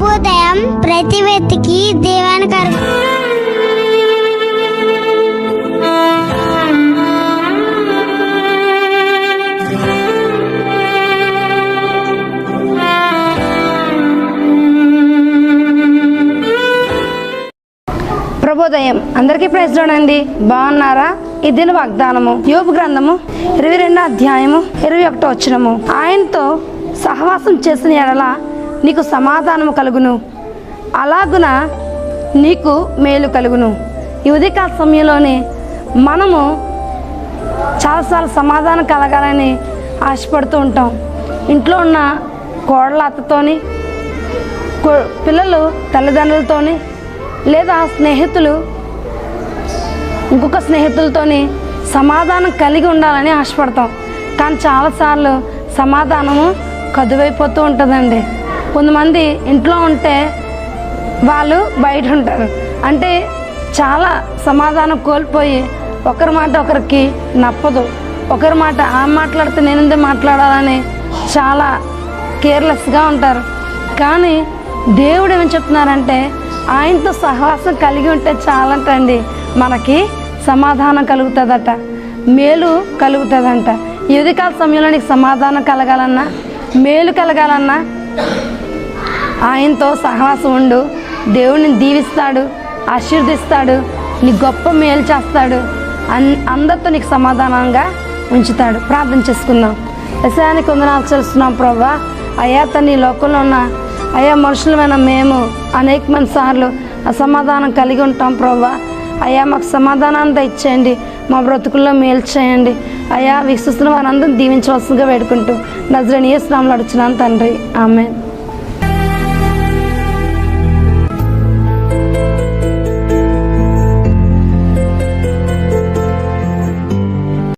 ప్రతి వ్యక్తికి దేవానికి ప్రభోదయం. అందరికీ ప్రశ్నండి బాగున్నారా? ఇదిన వాగ్దానము యోపు గ్రంథము ఇరవై రెండో అధ్యాయము ఇరవై ఒకటో వచ్చినము ఆయనతో సహవాసం చేసిన ఎడల నీకు సమాధానము కలుగును. అలాగున నీకు మేలు కలుగును. ఈ ఉదయకాల సమయంలోనే మనము చాలాసార్లు సమాధానం కలగాలని ఆశపడుతూ ఉంటాం. ఇంట్లో ఉన్న కోడల అత్తతోని పిల్లలు తల్లిదండ్రులతోని లేదా స్నేహితులు ఇంకొక స్నేహితులతోని సమాధానం కలిగి ఉండాలని ఆశపడతాం. కానీ చాలాసార్లు సమాధానము కదువైపోతూ ఉంటుందండి. కొంతమంది ఇంట్లో ఉంటే వాళ్ళు బయట ఉంటారు అంటే చాలా సమాధానం కోల్పోయి ఒకరి మాట ఒకరికి నప్పదు. ఒకరి మాట ఆ మాట్లాడితే నేను ఎందుకు మాట్లాడాలని చాలా కేర్లెస్గా ఉంటారు. కానీ దేవుడు ఏమని చెప్తున్నారంటే ఆయనతో సహవాసం కలిగి ఉంటే చాలంటండి. మనకి సమాధానం కలుగుతుందట. మేలు కలుగుతుందంట. ఈ సమయంలో నీకు సమాధానం కలగాలన్నా మేలు కలగాలన్నా ఆయనతో సహవాసం ఉండు. దేవుడిని దీవిస్తాడు ఆశీర్దిస్తాడు నీ గొప్ప మేలు చేస్తాడు. అన్ అందరితో నీకు సమాధానంగా ఉంచుతాడు. ప్రార్థన చేసుకుందాం. యశానికి వందనాలు చేస్తున్నాం ప్రభా అయ్యా తన ఈ లోకంలో ఉన్న అయ్యా మనుషులమైన మేము అనేక మంది సార్లు అసమాధానం కలిగి ఉంటాం ప్రభా అయ్యా మాకు సమాధానాన్ని ఇచ్చేయండి మా బ్రతుకుల్లో మేలు చేయండి. అయ్యా వీక్షిస్తున్న వారందరం దీవించవలసిందిగా వేడుకుంటూ నజరనీయ స్నాములు అడుచున్నాను తండ్రి. ఆమె